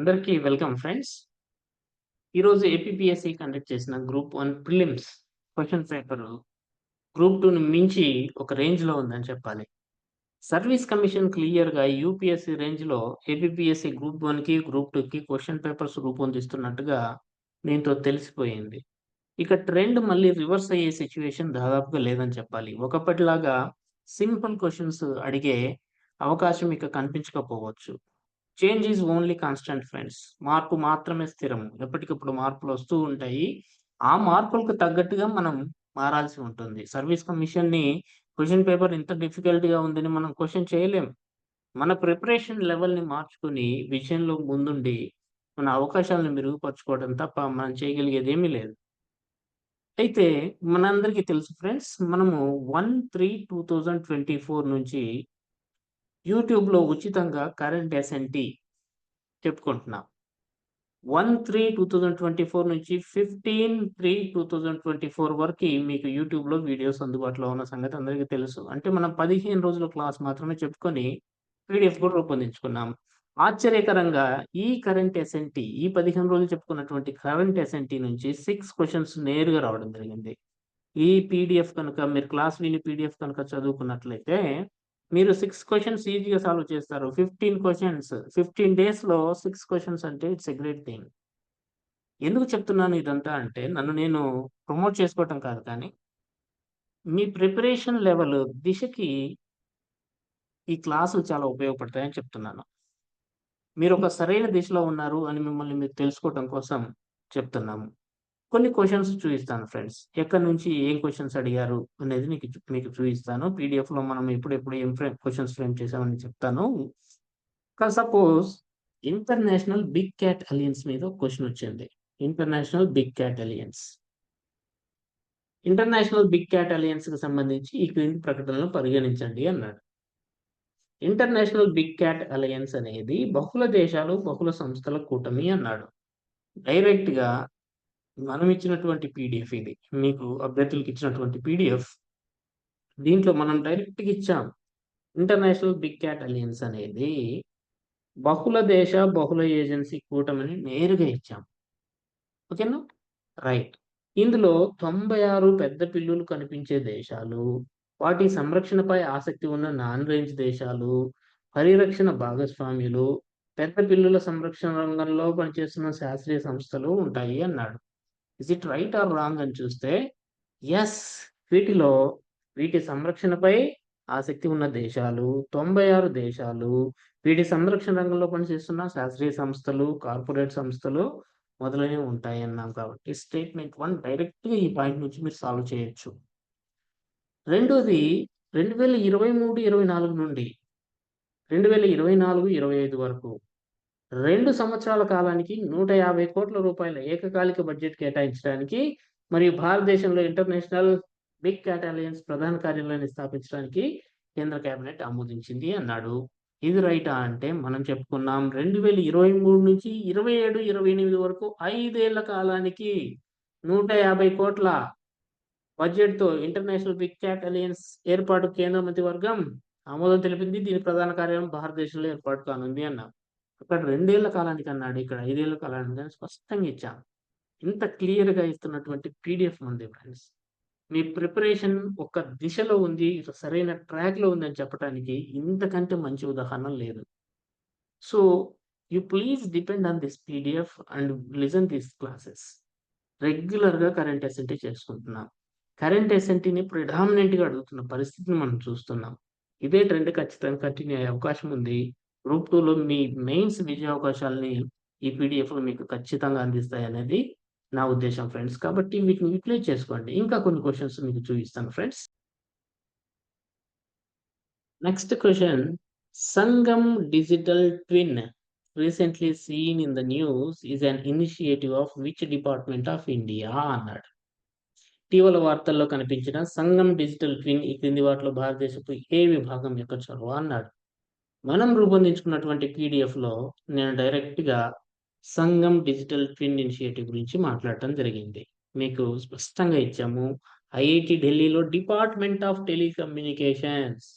అందరికీ welcome friends. ఈరోజు APPSC conduct చేసిన group one prelims question paper group 2ని మించి ఒక రేంజ్‌లో ఉందని చెప్పాలి. సర్వీస్ కమిషన్ క్లియర్‌గా యూపీఎస్సీ రేంజ్‌లో ఏపీపీఎస్సి గ్రూప్ వన్కి గ్రూప్ టూకి క్వశ్చన్ పేపర్స్ రూపొందిస్తున్నట్టుగా దీంతో తెలిసిపోయింది. ఇక ట్రెండ్ మళ్ళీ రివర్స్ అయ్యే సిచ్యువేషన్ దాదాపుగా లేదని చెప్పాలి. ఒకప్పటిలాగా సింపుల్ క్వశ్చన్స్ అడిగే అవకాశం ఇక కనిపించకపోవచ్చు. Change is only constant friends. మార్పు మాత్రమే స్థిరం. ఎప్పటికప్పుడు మార్పులు వస్తూ ఉంటాయి. ఆ మార్పులకు తగ్గట్టుగా మనం మారాల్సి ఉంటుంది. సర్వీస్ కమిషన్ని క్వశ్చన్ పేపర్ ఇంత డిఫికల్ట్‌గా ఉందని మనం క్వశ్చన్ చేయలేం. మన ప్రిపరేషన్ లెవెల్‌ని మార్చుకుని విషయంలో ముందుండి మన అవకాశాలను మెరుగుపరచుకోవడం తప్ప మనం చేయగలిగేది ఏమీ లేదు. అయితే మనందరికీ తెలుసు ఫ్రెండ్స్. మనము 1/3/2024 నుంచి యూట్యూబ్‌లో ఉచితంగా కరెంట్ ఎస్ఎన్టీ చెప్పుకుంటున్నాం. 1/3/2024 నుంచి fifteen three two thousand twenty four వరకు మీకు యూట్యూబ్‌లో వీడియోస్ అందుబాటులో ఉన్న సంగతి అందరికీ తెలుసు. అంటే మనం 15 రోజుల క్లాస్ మాత్రమే చెప్పుకొని పీడీఎఫ్ కూడా రూపొందించుకున్నాం. ఆశ్చర్యకరంగా ఈ కరెంట్ ఎస్ఎన్టీ ఈ 15 రోజులు చెప్పుకున్నటువంటి కరెంట్ ఎస్ఎన్టీ నుంచి సిక్స్ క్వశ్చన్స్ నేరుగా రావడం జరిగింది. ఈ పీడీఎఫ్ కనుక మీరు క్లాస్ విని పీడీఎఫ్ కనుక చదువుకున్నట్లయితే మీరు సిక్స్ క్వశ్చన్స్ ఈజీగా సాల్వ్ చేస్తారు. ఫిఫ్టీన్ క్వశ్చన్స్ ఫిఫ్టీన్ డేస్‌లో సిక్స్ క్వశ్చన్స్ అంటే ఇట్స్ ఎ గ్రేట్ థింగ్. ఎందుకు చెప్తున్నాను ఇదంతా అంటే నన్ను నేను ప్రమోట్ చేసుకోవటం కాదు కానీ మీ ప్రిపరేషన్ లెవెల్ దిశకి ఈ క్లాసులు చాలా ఉపయోగపడతాయని చెప్తున్నాను. మీరు ఒక సరైన దిశలో ఉన్నారు అని మిమ్మల్ని మీరు తెలుసుకోవటం కోసం చెప్తున్నాము. కొన్ని క్వశ్చన్స్ చూపిస్తాను ఫ్రెండ్స్. ఎక్కడి నుంచి ఏం క్వశ్చన్స్ అడిగారు అనేది మీకు మీకు చూపిస్తాను లో మనం ఎప్పుడెప్పుడు ఏం ఫ్రేమ్ క్వశ్చన్స్ ఫ్రేమ్ చేసామని చెప్తాను. కా suppose international big cat alliance మీద క్వశ్చన్ వచ్చింది. International big cat alliance. International big cat అలియన్స్‌కి సంబంధించి ఈ క్రింది ప్రకటనలను పరిగణించండి అన్నాడు. ఇంటర్నేషనల్ బిగ్ క్యాట్ అలయన్స్ అనేది బహుళ దేశాలు, బహుళ సంస్థల కూటమి అన్నాడు. డైరెక్ట్‌గా మనం ఇచ్చినటువంటి పీడిఎఫ్ ఇది. మీకు అభ్యర్థులకు ఇచ్చినటువంటి పీడిఎఫ్ దీంట్లో మనం డైరెక్ట్‌గా ఇచ్చాం. ఇంటర్నేషనల్ బిగ్ క్యాట్ అలియన్స్ అనేది బహుళ దేశ, బహుళ ఏజెన్సీ కూటమిని నేరుగా ఇచ్చాం. ఓకేనా? రైట్. ఇందులో 96 పెద్ద పిల్లులు కనిపించే దేశాలు, వాటి సంరక్షణపై ఆసక్తి ఉన్న నాన్ రేంజ్ దేశాలు, పరిరక్షణ భాగస్వామ్యులు, పెద్ద పిల్లుల సంరక్షణ రంగంలో పనిచేస్తున్న శాస్త్రీయ సంస్థలు ఉంటాయి అన్నాడు. Is it right or wrong అని చూస్తే ఎస్ వీటిలో వీటి సంరక్షణపై ఆసక్తి ఉన్న దేశాలు 96 దేశాలు, వీటి సంరక్షణ రంగంలో పనిచేస్తున్న శాస్త్రీయ సంస్థలు, కార్పొరేట్ సంస్థలు మొదలైనవి ఉంటాయి అన్నాం కాబట్టి స్టేట్మెంట్ వన్ డైరెక్ట్‌గా ఈ పాయింట్ నుంచి మీరు సాల్వ్ చేయొచ్చు. రెండోది 2023, 24 నుండి 2024, 25 వరకు రెండు సంవత్సరాల కాలానికి 150 కోట్ల రూపాయల ఏకకాలిక బడ్జెట్ కేటాయించడానికి మరియు భారతదేశంలో ఇంటర్నేషనల్ బిగ్ క్యాట్ అలయన్స్ ప్రధాన కార్యాలయాన్ని స్థాపించడానికి కేంద్ర కేబినెట్ ఆమోదించింది అన్నాడు. ఇది రైటా అంటే మనం చెప్పుకున్నాం 2023 నుంచి 27, 28 వరకు ఐదేళ్ళ కాలానికి నూట యాభై కోట్ల బడ్జెట్‌తో ఇంటర్నేషనల్ బిగ్ క్యాట్ అలయన్స్ ఏర్పాటు కేంద్ర మంత్రివర్గం ఆమోదం తెలిపింది. దీని ప్రధాన కార్యాలయం భారతదేశంలో ఏర్పాటు కానుంది అన్నాం. అక్కడ రెండేళ్ళ కాలానికి అన్నాడు. ఇక్కడ ఐదేళ్ళ కాలానికి అని స్పష్టంగా ఇచ్చాం. ఇంత క్లియర్‌గా ఇస్తున్నటువంటి పీడీఎఫ్ ఉంది ఫ్రెండ్స్. మీ ప్రిపరేషన్ ఒక దిశలో ఉంది. సరైన ట్రాక్‌లో ఉందని చెప్పడానికి ఇంతకంటే మంచి ఉదాహరణ లేదు. So, you please depend on this PDF and listen this classes. రెగ్యులర్‌గా కరెంట్ ఎస్ఎన్టీ చేసుకుంటున్నాం. కరెంట్ ఎస్ఎన్టీని ప్రిడామినెంట్‌గా అడుగుతున్న పరిస్థితిని మనం చూస్తున్నాం. ఇదే ట్రెండ్ ఖచ్చితంగా కంటిన్యూ అయ్యే అవకాశం ఉంది. గ్రూప్ టూలో మీ మెయిన్స్ విజయ అవకాశాలని ఈ పీడిఎఫ్లు మీకు ఖచ్చితంగా అందిస్తాయి అనేది నా ఉద్దేశం ఫ్రెండ్స్. కాబట్టి వీటిని యూటిలైజ్ చేసుకోండి. ఇంకా కొన్ని క్వశ్చన్స్ మీకు చూపిస్తాను friends. Next question Sangam digital twin recently seen in the news is an initiative of which department of India అన్నాడు. ఇటీవల వార్తల్లో కనిపించిన సంగం డిజిటల్ ట్విన్ ఈ క్రింది వాటిలో భారతదేశపు ఏ విభాగం యొక్క చొరవ అన్నాడు. మనం రూపొందించుకున్నటువంటి పీడీఎఫ్‌లో నేను డైరెక్ట్‌గా సంఘం డిజిటల్ ట్విన్ ఇనిషియేటివ్ గురించి మాట్లాడటం జరిగింది. మీకు స్పష్టంగా ఇచ్చాము. ఐఐటి ఢిల్లీలో department of telecommunications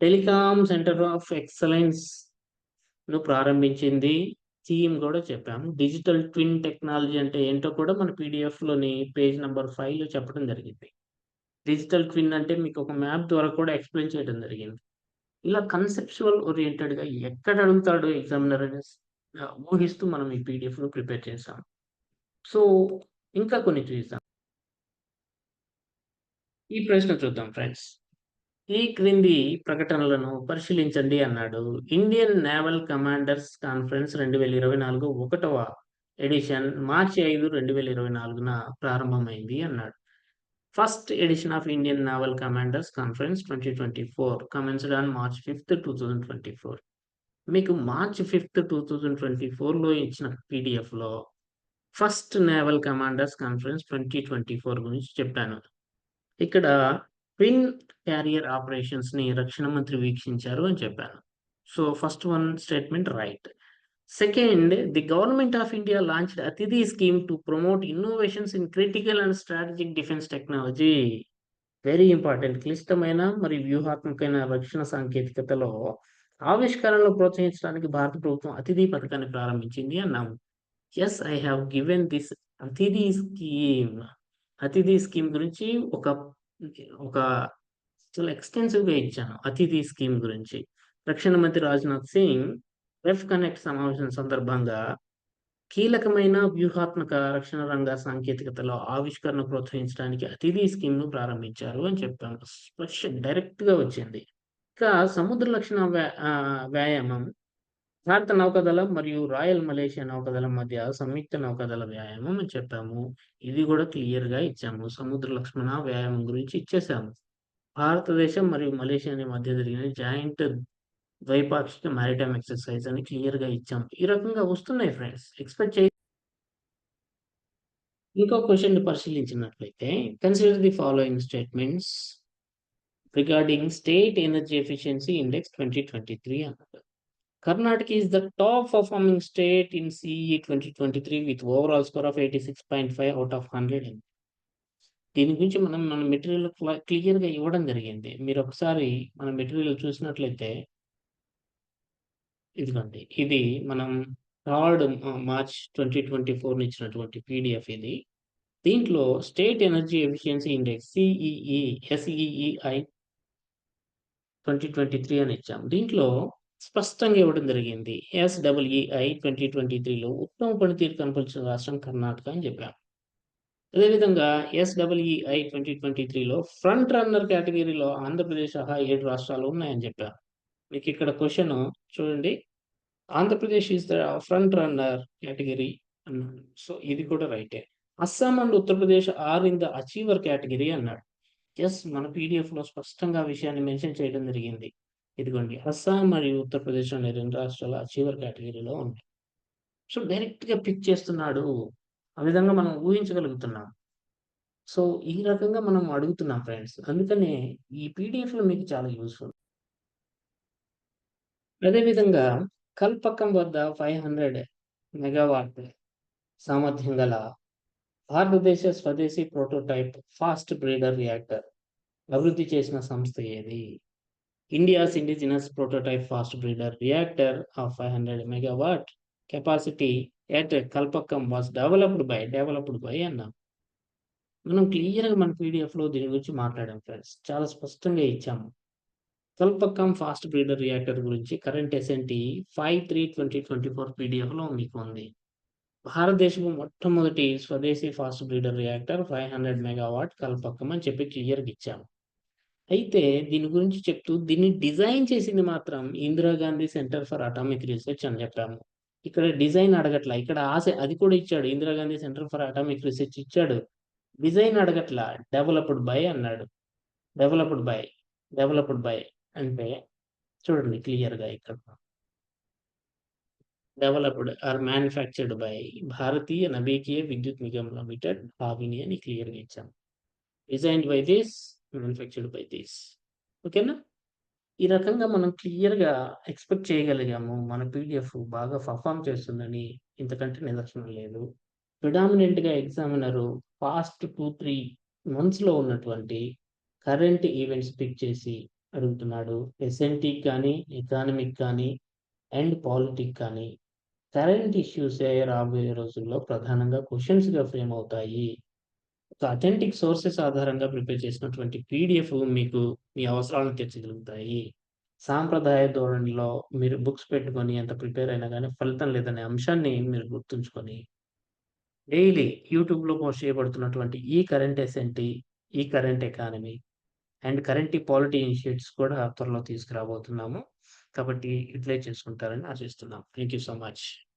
telecom centre of ఎక్సలెన్స్ను ప్రారంభించింది థీమ్ కూడా చెప్పాము. డిజిటల్ ట్విన్ టెక్నాలజీ అంటే ఏంటో కూడా మన పీడీఎఫ్‌లోని పేజ్ నెంబర్ ఫైవ్లో చెప్పడం జరిగింది. డిజిటల్ ట్విన్ అంటే మీకు ఒక మ్యాప్ ద్వారా కూడా ఎక్స్‌ప్లెయిన్ చేయడం జరిగింది. ఇలా కన్సెప్చువల్ ఓరియంటెడ్గా ఎక్కడ అడుగుతాడు ఎగ్జామినర్ అనేసి ఊహిస్తూ మనం ఈ పీడిఎఫ్ను ప్రిపేర్ చేసాం. సో, ఇంకా కొన్ని చూద్దాం. ఈ ప్రశ్న చూద్దాం ఫ్రెండ్స్. ఈ క్రింది ప్రకటనలను పరిశీలించండి అన్నాడు. ఇండియన్ నేవల్ కమాండర్స్ కాన్ఫరెన్స్ 2024 ఒకటవ ఎడిషన్ మార్చి 5, 2024న ప్రారంభమైంది అన్నాడు. First edition of Indian naval commanders conference 2024 commenced on March 5, 2024 మీకు మార్చ్ 5, 2024లో ఇచ్చిన పీడీఎఫ్‌లో ఫస్ట్ నేవల్ కమాండర్స్ కాన్ఫరెన్స్ 2024 గురించి చెప్పాను. ఇక్కడ ట్విన్ క్యారియర్ ఆపరేషన్స్‌ని రక్షణ మంత్రి వీక్షించారు అని చెప్పాను. So, first one statement right. Second the government of India launch Aditi scheme to promote innovations in critical and strategic defence technology. Very important. క్లిష్టమైన మరియు వ్యూహాత్మకమైన రక్షణ సాంకేతికతలో ఆవిష్కరణలు ప్రోత్సహించడానికి భారత ప్రభుత్వం అతిథి పథకాన్ని ప్రారంభించింది అన్నాము. Yes I have given this Aditi scheme. Aditi scheme గురించి ఒక ఒక చాలా ఎక్స్‌టెన్సివ్‌గా ఇచ్చాను. అతిథి స్కీమ్ గురించి. రక్షణ మంత్రి రాజ్‌నాథ్ సింగ్ రెఫ్ కనెక్ట్ సమావేశం సందర్భంగా కీలకమైన వ్యూహాత్మక రక్షణ రంగ సాంకేతికతలో ఆవిష్కరణ ప్రోత్సహించడానికి అతిథి స్కీమ్‌ను ప్రారంభించారు అని చెప్పాను. స్పష్ డైరెక్ట్‌గా వచ్చింది. ఇక సముద్ర లక్షణ వ్యాయామం భారత నౌకాదళం మరియు రాయల్ మలేషియా నౌకాదళం మధ్య సంయుక్త నౌకాదళ వ్యాయామం అని చెప్పాము. ఇది కూడా క్లియర్‌గా ఇచ్చాము. సముద్ర లక్ష్మణ వ్యాయామం గురించి ఇచ్చేసాము. భారతదేశం మరియు మలేషియా మధ్య జరిగిన జాయింట్ ద్వైపాక్షిక మ్యారిటైమ్ ఎక్సర్‌సైజ్ అని క్లియర్‌గా ఇచ్చాం. ఈ రకంగా వస్తున్నాయి ఫ్రెండ్స్. ఎక్స్‌పెక్ట్ చేయి ఇంకో క్వశ్చన్ పరిశీలించినట్లయితే consider the following statements regarding state energy efficiency index 2023 అన్నాడు. Karnataka is the top performing state in CEE 2023 with overall score of 86.5 out of 100 దీని గురించి మనం మన మెటీరియల్ క్లియర్‌గా ఇవ్వడం జరిగింది. మీరు ఒకసారి మన మెటీరియల్ చూసినట్లయితే ఇదిగోండి. ఇది మనం థర్డ్ ట్వంటీ ఫోర్ 2024 ఇచ్చినటువంటి పీడిఎఫ్ ఇది. దీంట్లో state energy efficiency index CEE SEEI 2023 అని ఇచ్చాం. దీంట్లో స్పష్టంగా ఇవ్వడం జరిగింది. ఎస్‌డబ్ల్యూఈఐ 2023లో ఉత్తమ పనితీరు కనపరిచిన రాష్ట్రం కర్ణాటక అని చెప్పాం. అదేవిధంగా ఎస్‌డబ్ల్యూఈఐ 2023లో ఫ్రంట్ రన్నర్ కేటగిరీలో ఆంధ్రప్రదేశ్ సహా ఏడు రాష్ట్రాలు ఉన్నాయని చెప్పాం. మీకు ఇక్కడ క్వశ్చన్ చూడండి. Andhra Pradesh is the front runner category అన్నాడు. సో, ఇది కూడా రైటే. Assam and Uttar Pradesh are in the achiever category అన్నాడు. ఎస్ మన పీడిఎఫ్లో స్పష్టంగా విషయాన్ని మెన్షన్ చేయడం జరిగింది. ఇదిగోండి అస్సాం మరియు ఉత్తరప్రదేశ్ అనే రెండు రాష్ట్రాలు అచీవర్ కేటగిరీలో ఉన్నాయి. సో, డైరెక్ట్‌గా పిక్ చేస్తున్నాడు. ఆ విధంగా మనం ఊహించగలుగుతున్నాం. సో, ఈ రకంగా మనం అడుగుతున్నాం ఫ్రెండ్స్. అందుకనే ఈ పీడీఎఫ్‌లు మీకు చాలా యూస్ఫుల్ అదేవిధంగా కల్పకం వద్ద 500 మెగావాట్ సామర్థ్యం గల భారతదేశ స్వదేశీ ప్రోటోటైప్ ఫాస్ట్ బ్రీడర్ రియాక్టర్ అభివృద్ధి చేసిన సంస్థ ఏది? India's indigenous prototype fast breeder reactor of 500 megawatt capacity at Kalpakkam was developed by developed by అన్నాం. మనం క్లియర్‌గా మన పీడిఎఫ్లో దీని గురించి మాట్లాడాం ఫ్రెండ్స్. చాలా స్పష్టంగా ఇచ్చాము. స్వల్పకం ఫాస్ట్ బ్రీడర్ రియాక్టర్ గురించి కరెంట్ ఎస్ఎన్‌టి 5/3/2024 పీడీఎఫ్‌లో మీకు ఉంది. భారతదేశపు మొట్టమొదటి స్వదేశీ fast breeder reactor 500 megawatt Kalpakkam అని చెప్పి క్లియర్‌గా ఇచ్చాము. అయితే దీని గురించి చెప్తూ దీన్ని డిజైన్ చేసింది మాత్రం Indira Gandhi centre for atomic research అని చెప్పాము. ఇక్కడ డిజైన్ అడగట్లా. ఇక్కడ ఆశ అది కూడా ఇచ్చాడు. Indira Gandhi centre for atomic research ఇచ్చాడు. డిజైన్ అడగట్లా. డెవలప్డ్ బై అన్నాడు. డెవలప్డ్ బై, డెవలప్డ్ బై అంటే చూడండి క్లియర్‌గా ఇక్కడ. Developed or manufactured by Bharatiya Nabhikiya Vidyut Nigam limited Bhavini అని క్లియర్‌గా ఇచ్చాం. Designed by this, manufactured by this. ఓకేనా? ఈ రకంగా మనం క్లియర్‌గా ఎక్స్‌పెక్ట్ చేయగలిగాము. మన పీడిఎఫ్ బాగా పర్ఫార్మ్ చేస్తుందని. ఇంతకంటే నిదర్శనం లేదు. ప్రిడామినెంట్‌గా ఎగ్జామినరు పాస్ట్ 2, 3 మంత్స్‌లో ఉన్నటువంటి కరెంట్ ఈవెంట్స్ పిక్ చేసి అడుగుతున్నాడు. ఎస్ఎన్టీ కానీ, ఎకానమిక్ కానీ అండ్ పాలిటిక్ కానీ కరెంట్ ఇష్యూసే రాబోయే రోజుల్లో ప్రధానంగా క్వశ్చన్స్గా ఫ్రేమ్ అవుతాయి. ఒక అథెంటిక్ సోర్సెస్ ఆధారంగా ప్రిపేర్ చేసినటువంటి పీడిఎఫ్ మీకు మీ అవసరాలను తీర్చగలుగుతాయి. సాంప్రదాయ ధోరణిలో మీరు బుక్స్ పెట్టుకొని ఎంత ప్రిపేర్ అయినా కానీ ఫలితం లేదనే అంశాన్ని మీరు గుర్తుంచుకొని డైలీ యూట్యూబ్‌లో పోస్ట్ చేయబడుతున్నటువంటి ఈ కరెంట్ ఎస్ఎన్టీ ఈ current economy and current polity initiatives కూడా త్వరలో తీసుకురాబోతున్నాము. కాబట్టి యూటిలైజ్ చేసుకుంటారని ఆశిస్తున్నాం. Thank you so much.